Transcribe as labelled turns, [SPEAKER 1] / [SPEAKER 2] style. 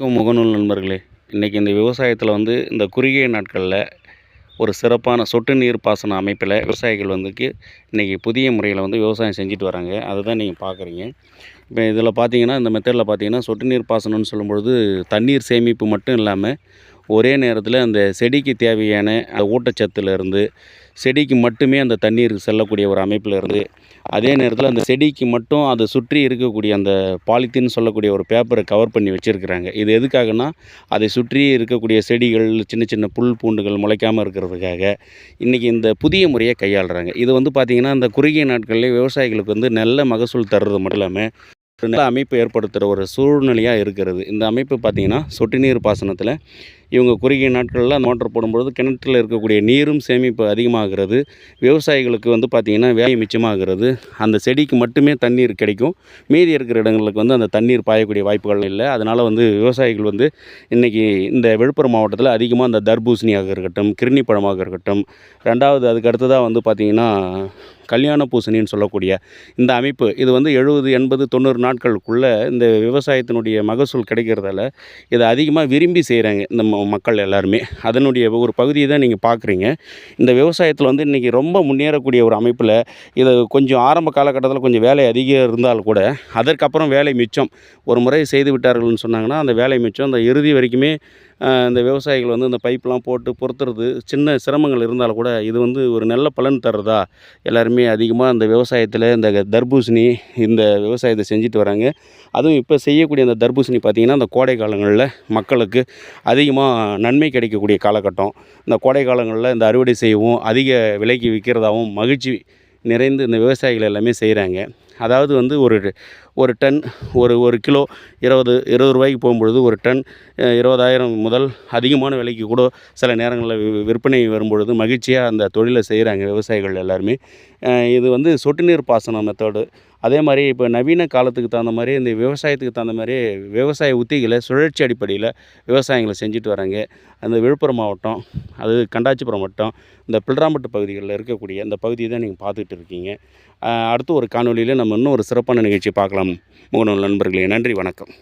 [SPEAKER 1] வணக்கம் முகநூல் நண்பர்களே. இன்றைக்கி இந்த விவசாயத்தில் வந்து இந்த குறுகிய நாட்களில் ஒரு சிறப்பான சொட்டு நீர் பாசன அமைப்பில் விவசாயிகள் வந்துக்கு இன்றைக்கி புதிய முறையில் வந்து விவசாயம் செஞ்சுட்டு வராங்க. அதை தான் நீங்கள் பார்க்குறீங்க இப்போ இதில் பார்த்தீங்கன்னா இந்த மெத்தடில் பார்த்தீங்கன்னா சொட்டு நீர் பாசனம்னு சொல்லும்பொழுது தண்ணீர் சேமிப்பு மட்டும் இல்லாமல் ஒரே நேரத்தில் அந்த செடிக்கு தேவையான அந்த ஊட்டச்சத்துலேருந்து செடிக்கு மட்டுமே அந்த தண்ணீர் செல்லக்கூடிய ஒரு அமைப்பில் இருந்து அதே நேரத்தில் அந்த செடிக்கு மட்டும் அதை சுற்றி இருக்கக்கூடிய அந்த பாலித்தீன் சொல்லக்கூடிய ஒரு பேப்பரை கவர் பண்ணி வச்சுருக்கிறாங்க. இது எதுக்காகனா அதை சுற்றி இருக்கக்கூடிய செடிகள் சின்ன சின்ன புல் பூண்டுகள் முளைக்காமல் இருக்கிறதுக்காக இன்றைக்கி இந்த புதிய முறையை கையாளுறாங்க. இது வந்து பார்த்திங்கன்னா இந்த குறுகிய நாட்கள்லேயே விவசாயிகளுக்கு வந்து நல்ல மகசூல் தர்றது மட்டும் இல்லாமல் நல்ல அமைப்பு ஏற்படுத்துகிற ஒரு சூழ்நிலையாக இருக்கிறது. இந்த அமைப்பு பார்த்திங்கன்னா சொட்டு நீர் பாசனத்தில் இவங்க குறுகிய நாட்களில் மோட்டர் போடும்பொழுது கிணற்றில் இருக்கக்கூடிய நீரும் சேமிப்பு அதிகமாகிறது. விவசாயிகளுக்கு வந்து பார்த்திங்கன்னா வேலை மிச்சமாகிறது. அந்த செடிக்கு மட்டுமே தண்ணீர் கிடைக்கும். மீதி இருக்கிற இடங்களுக்கு வந்து அந்த தண்ணீர் பாயக்கூடிய வாய்ப்புகள் இல்லை. அதனால் வந்து விவசாயிகள் வந்து இன்றைக்கி இந்த விழுப்புரம் மாவட்டத்தில் அதிகமாக இந்த தர்பூசணியாக இருக்கட்டும் கிருணி பழமாக இருக்கட்டும் ரெண்டாவது அதுக்கு அடுத்ததாக வந்து பார்த்திங்கன்னா கல்யாண பூசணின்னு சொல்லக்கூடிய இந்த அமைப்பு. இது வந்து எழுபது எண்பது தொண்ணூறு நாட்களுக்குள்ளே இந்த விவசாயத்தினுடைய மகசூல் கிடைக்கிறதால இதை அதிகமாக விரும்பி செய்கிறாங்க இந்த மக்கள் எல்லாருமே. அதனுடைய ஒரு பகுதியை தான் நீங்கள் பார்க்குறீங்க இந்த விவசாயத்தில் வந்து இன்றைக்கி ரொம்ப முன்னேறக்கூடிய ஒரு அமைப்பில் இது கொஞ்சம் ஆரம்ப காலகட்டத்தில் கொஞ்சம் வேலை அதிகம் இருந்தால் கூட அதற்கப்புறம் வேலை மிச்சம். ஒரு முறை செய்து விட்டார்கள்னு சொன்னாங்கன்னா அந்த வேலை மிச்சம் அந்த இறுதி வரைக்குமே இந்த விவசாயிகள் வந்து இந்த பைப்லாம் போட்டு பொறுத்துறது சின்ன சிரமங்கள் இருந்தாலும் கூட இது வந்து ஒரு நல்ல பலன் தர்றதா எல்லாருமே அதிகமாக இந்த விவசாயத்தில் இந்த தர்பூசணி இந்த விவசாயத்தை செஞ்சுட்டு வராங்க. அதுவும் இப்போ செய்யக்கூடிய அந்த தர்பூசணி பார்த்திங்கன்னா அந்த கோடை காலங்களில் மக்களுக்கு அதிகமாக நன்மை கிடைக்கக்கூடிய காலகட்டம். இந்த கோடை காலங்களில் இந்த அறுவடை செய்யவும் அதிக விலைக்கு விற்கிறதாவும் மகிழ்ச்சி நிறைந்து இந்த விவசாயிகள் எல்லாமே செய்கிறாங்க அதாவது வந்து ஒரு ஒரு டன் ஒரு ஒரு கிலோ இருபது இருபது ரூபாய்க்கு போகும்பொழுது ஒரு டன் இருபதாயிரம் முதல் அதிகமான விலைக்கு கூட சில நேரங்களில் விற்பனை வரும்பொழுது மகிழ்ச்சியாக அந்த தொழிலை செய்கிறாங்க விவசாயிகள் எல்லாருமே. இது வந்து சொட்டு நீர் பாசன மெத்தடு அதே மாதிரி இப்போ நவீன காலத்துக்கு தகுந்த மாதிரி இந்த விவசாயத்துக்கு தகுந்த மாதிரி விவசாய உத்திகளை சுழற்சி அடிப்படையில் விவசாயங்களை செஞ்சுட்டு வராங்க. அந்த விழுப்புரம் மாவட்டம் அது கண்டாச்சிபுரம் மாவட்டம் இந்த பிள்ளாம்பட்டு பகுதிகளில் இருக்கக்கூடிய அந்த பகுதியை தான் நீங்கள் பார்த்துக்கிட்டு இருக்கீங்க. அடுத்து ஒரு காணொலியில் நம்ம இன்னும் ஒரு சிறப்பான நிகழ்ச்சி பார்க்கலாம். முகநூல் நண்பர்களே நன்றி வணக்கம்.